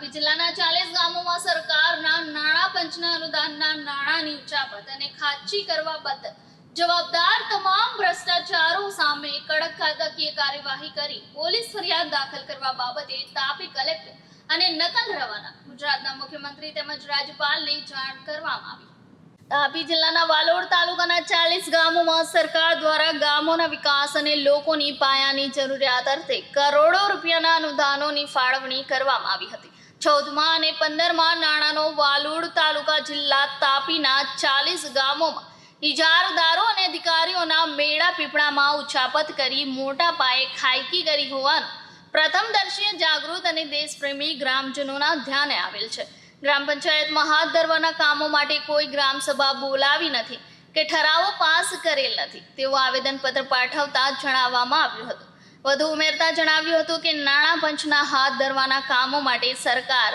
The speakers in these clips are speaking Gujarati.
તાપી જિલ્લાના ચાલીસ ગામોમાં સરકારના નાણાં પંચના અનુદાનના નાણાંની ઉચાપત અને ખાચી કરવા બદલ જવાબદાર તમામ ભ્રષ્ટાચારો સામે કડક કાયદાકીય કાર્યવાહી કરી પોલીસ ફરિયાદ દાખલ કરવા બાબતે તાપી કલેક્ટર અને નકલ રવાના ગુજરાતના મુખ્યમંત્રી તેમજ રાજ્યપાલને જાણ કરવામાં આવી. તાપી જિલ્લાના વાલોડ તાલુકાના ચાલીસ ગામોમાં સરકાર દ્વારા ગામોના વિકાસ અને લોકોની પાયાની જરૂરિયાત અર્થે કરોડો રૂપિયાના અનુદાનોની ફાળવણી કરવામાં આવી હતી. ચૌદમા અને પંદરમાં નાણાંનો વાલુડ તાલુકા જિલ્લા તાપીના ચાલીસ ગામોમાં ઇજારદારો અને અધિકારીઓના મેળા પીપળામાં ઉછાપત કરી મોટા પાયે ખાયકી કરી હોવાનું પ્રથમદર્શીએ જાગૃત અને દેશપ્રેમી ગ્રામજનોના ધ્યાને આવેલ છે. ગ્રામ પંચાયતમાં હાથ ધરવાના કામો માટે કોઈ ગ્રામસભા બોલાવી નથી કે ઠરાવો પાસ કરેલ નથી. તેવું આવેદનપત્ર પાઠવતા જણાવવામાં આવ્યું હતું. વધુ ઉમેરતા જણાવ્યું હતું કે નાણાં પંચના હાથ ધરવાના કામો માટે સરકાર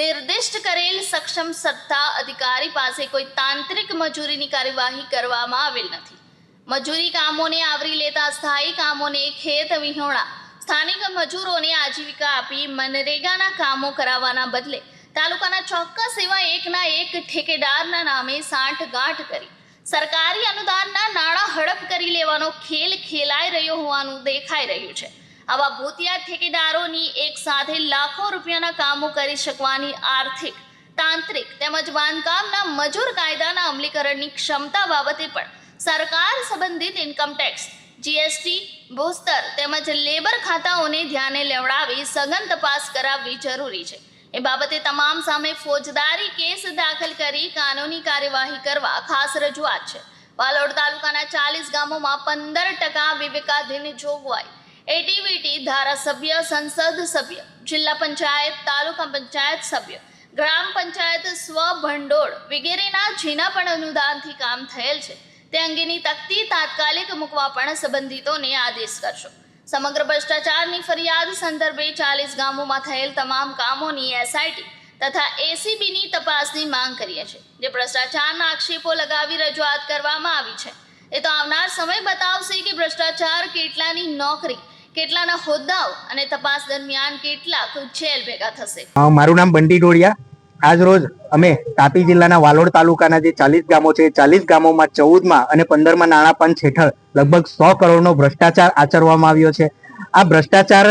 નિર્દિષ્ટ કરેલ સક્ષમ સત્તા અધિકારી પાસે કોઈ તાંત્રિક મજૂરીની કાર્યવાહી કરવામાં આવેલ નથી. મજૂરી કામોને આવરી લેતા સ્થાયી કામોને ખેત વિહોણા, સ્થાનિક મજૂરોને આજીવિકા આપી મનરેગાના કામો કરાવવાના બદલે તાલુકાના ચોક્કસ એવા એકના એક ઠેકેદારના નામે સાંઠ ગાંઠ કરી. સરકારી અનુદાનના નાણાં હડપ કરી લેવાનો ખેલ ખેલાઈ રહ્યો હોવાનું દેખાઈ રહ્યું છે. આવા ભૂતિયા ઠેકેદારોની એક સાથે લાખો રૂપિયાના કામો કરી શકવાની આર્થિક, તાંત્રિક તેમજ બાંધકામના મજૂર કાયદાના અમલીકરણની ક્ષમતા બાબતે પણ સરકાર સંબંધિત ઇન્કમટેક્સ જીએસટી ભૂસ્તર તેમજ લેબર ખાતાઓને ધ્યાને લેવડાવી સઘન તપાસ કરાવવી જરૂરી છે. એ બાબતે તમામ સામે ફોજદારી કેસ દાખલ કરી કાનૂની કાર્યવાહી કરવા ખાસ રજૂઆત છે. વાલોડ તાલુકાના ચાલીસ ગામોમાં પંદર ટકા વિવેકાધીન જોગવાઈ. એટીવીટી ધારાસભ્ય, સંસદ સભ્ય, જિલ્લા પંચાયત, તાલુકા પંચાયત સભ્ય, ગ્રામ પંચાયત સ્વભંડોળ વગેરેના જેના પણ અનુદાનથી કામ થયેલ છે, તે અંગેની તકતી તાત્કાલિક મૂકવા પણ સંબંધિતોને આદેશ કરશો. સમગ્ર ભ્રષ્ટાચારની ફરિયાદ સંદર્ભે ચાલીસ ગામોમાં થયેલ તમામ કામોની એસઆઈટી તથા એસીબીની તપાસની માંગ કરીએ છીએ જે ભ્રષ્ટાચારના આક્ષેપો લગાવી રજૂઆત કરવામાં આવી છે. એ તો આવનાર સમય બતાવશે કે ભ્રષ્ટાચાર કેટલાની નોકરી, કેટલાના હોદ્દાઓ અને તપાસ દરમિયાન કેટલાક જેલ ભેગા થશે. મારું નામ બંડી ડોડિયા આજ રોજ અમે તાપી જિલ્લાના વાલોડ તાલુકાના જે ચાલીસ ગામો છે ચાલીસ ગામોમાં ચૌદમાં અને પંદરમાં નાણાં પંચ હેઠળ લગભગ સો કરોડનો ભ્રષ્ટાચાર આચરવામાં આવ્યો છે આ ભ્રષ્ટાચાર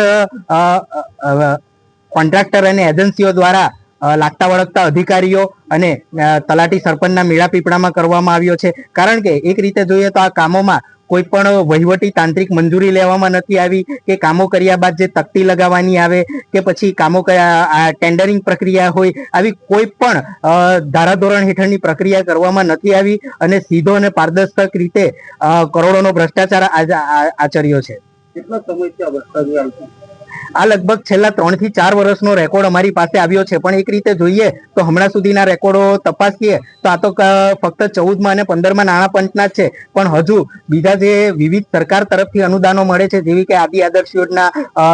કોન્ટ્રાક્ટર અને એજન્સીઓ દ્વારા લાગતા વળગતા અધિકારીઓ અને તલાટી સરપંચના મેળા પીપળામાં કરવામાં આવ્યો છે. કારણ કે એક રીતે જોઈએ તો આ કામોમાં કોઈ પણ વહીવટી તાંત્રિક મંજૂરી લેવામાં નથી આવી કે કામો કર્યા બાદ જે તકતી લગાવવાની આવે કે પછી કામો ટેન્ડરિંગ પ્રક્રિયા હોય આવી કોઈ પણ ધારાધોરણ હેઠળની પ્રક્રિયા કરવામાં નથી આવી અને સીધો અને પારદર્શક રીતે કરોડોનો ભ્રષ્ટાચાર આચર્યો છે. કેટલા સમયથી આ લગભગ છેલ્લા ત્રણથી ચાર વર્ષનો રેકોર્ડ અમારી પાસે આવ્યો છે. પણ એક રીતે જોઈએ તો હમણાં સુધીના રેકોર્ડો તપાસીએ તો આ તો ફક્ત ચૌદમાં અને પંદરમાં નાણાં પંચના જ છે. પણ હજુ બીજા જે વિવિધ સરકાર તરફથી અનુદાનો મળે છે, જેવી કે આદિ આદર્શ યોજના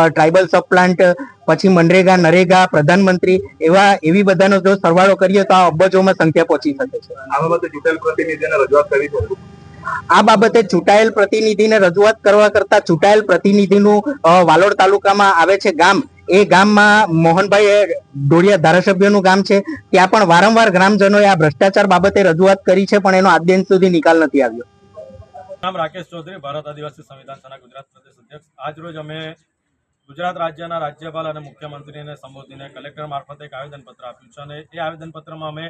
ટ્રાઇબલ સબ પ્લાન્ટ પછી મનરેગા, નરેગા, પ્રધાનમંત્રી, એવા, એવી બધાનો જો સરવાળો કરીએ તો આ અબજોમાં સંખ્યા પહોંચી શકે છે. આ બાબતે ચૂંટાયેલ પ્રતિનિધિને રજૂઆત કરી છે. આ બાબતે ચૂંટાયેલ પ્રતિનિધિને રજૂઆત કરવા કરતા ચૂંટાયેલ પ્રતિનિધિનું વાલોડ તાલુકામાં આવે છે ગામ. એ ગામમાં મોહનભાઈ ડોડિયા ધારાસભ્યનું ગામ છે. ત્યાં પણ વારંવાર ગ્રામજનોએ આ ભ્રષ્ટાચાર બાબતે રજૂઆત કરી છે, પણ એનો આજ દિન સુધી નિકાલ નથી આવ્યો. નામ રાકેશ ચૌધરી, ભારત આદિવાસી સંવિધાન સેના ગુજરાત પ્રદેશ અધ્યક્ષ. આજ રોજ અમે ગુજરાત રાજ્યના રાજ્યપાલ અને મુખ્યમંત્રીને સંબોધીને કલેક્ટર મારફતે એક આવેદનપત્ર આપ્યું છે અને એ આવેદનપત્રમાં અમે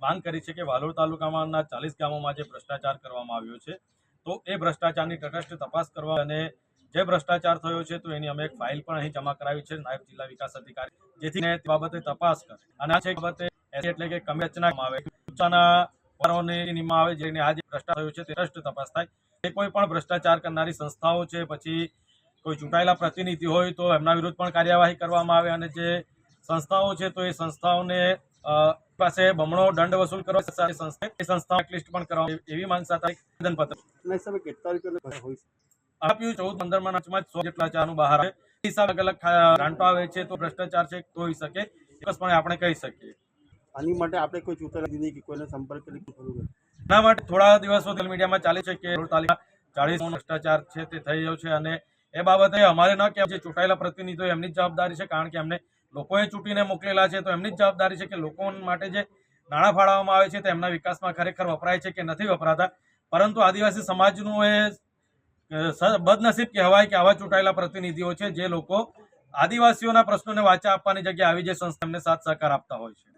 માંગ કરી છે કે વાલોડ તાલુકામાંના ચાલીસ ગામોમાં જે ભ્રષ્ટાચાર કરવામાં આવ્યો છે, તો એ ભ્રષ્ટાચારની તટસ્થ તપાસ કરવા અને જે ભ્રષ્ટાચાર થયો છે, તો એની અમે એક ફાઇલ પણ અહીં જમા કરાવી છે, નાયબ જિલ્લા વિકાસ અધિકારી, જેથી બાબતે તપાસ કરે. અને આ છે બાબતે એટલે કે કમી રચના આવે. આવે, જેને આજે ભ્રષ્ટાચાર થયો છે, તે ટ્રસ્ટ તપાસ થાય. એ કોઈ પણ ભ્રષ્ટાચાર કરનારી સંસ્થાઓ છે, પછી કોઈ ચૂંટાયેલા પ્રતિનિધિ હોય, તો એમના વિરુદ્ધ પણ કાર્યવાહી કરવામાં આવે. અને જે સંસ્થાઓ છે, તો એ સંસ્થાઓને પાસે બમણો દંડ વસૂલ કરવા સાથે સંસ્થા સંસ્થા લિસ્ટ પણ કરવા એવી માંગ સાથે કેટલા હોય આપ્યું ચૌદ પંદરમાં સો જેટલા ચારનું બહાર આવે. એ અલગ અલગ ગ્રાન્ટો આવે છે તો ભ્રષ્ટાચાર છે તો હોઈ શકે. ચોક્કસપણે આપણે કહી શકીએ. આની માટે આપણે કોઈ ચૂંટણી દીધી કે કોઈને સંપર્ક કરી એના માટે થોડા દિવસ સોશિયલ મીડિયામાં ચાલે છે કે તાલુકા ચાળીસ ભ્રષ્ટાચાર છે તે થઈ રહ્યો છે અને એ બાબતે અમારે ન કે જે ચૂંટાયેલા પ્રતિનિધિઓ એમની જવાબદારી છે કારણ કે એમને લોકોએ ચૂંટીને મોકલેલા છે, તો એમની જ જવાબદારી છે કે લોકો માટે જે નાણાં ફાળવવામાં આવે છે, તે એમના વિકાસમાં ખરેખર વપરાય છે કે નથી વપરાતા. પરંતુ આદિવાસી સમાજનું એ બદનસીબ કહેવાય કે આવા ચૂંટાયેલા પ્રતિનિધિઓ છે, જે લોકો આદિવાસીઓના પ્રશ્નોને વાચા આપવાની જગ્યાએ આવી જે સંસ્થા એમને સાથ સહકાર આપતા હોય છે.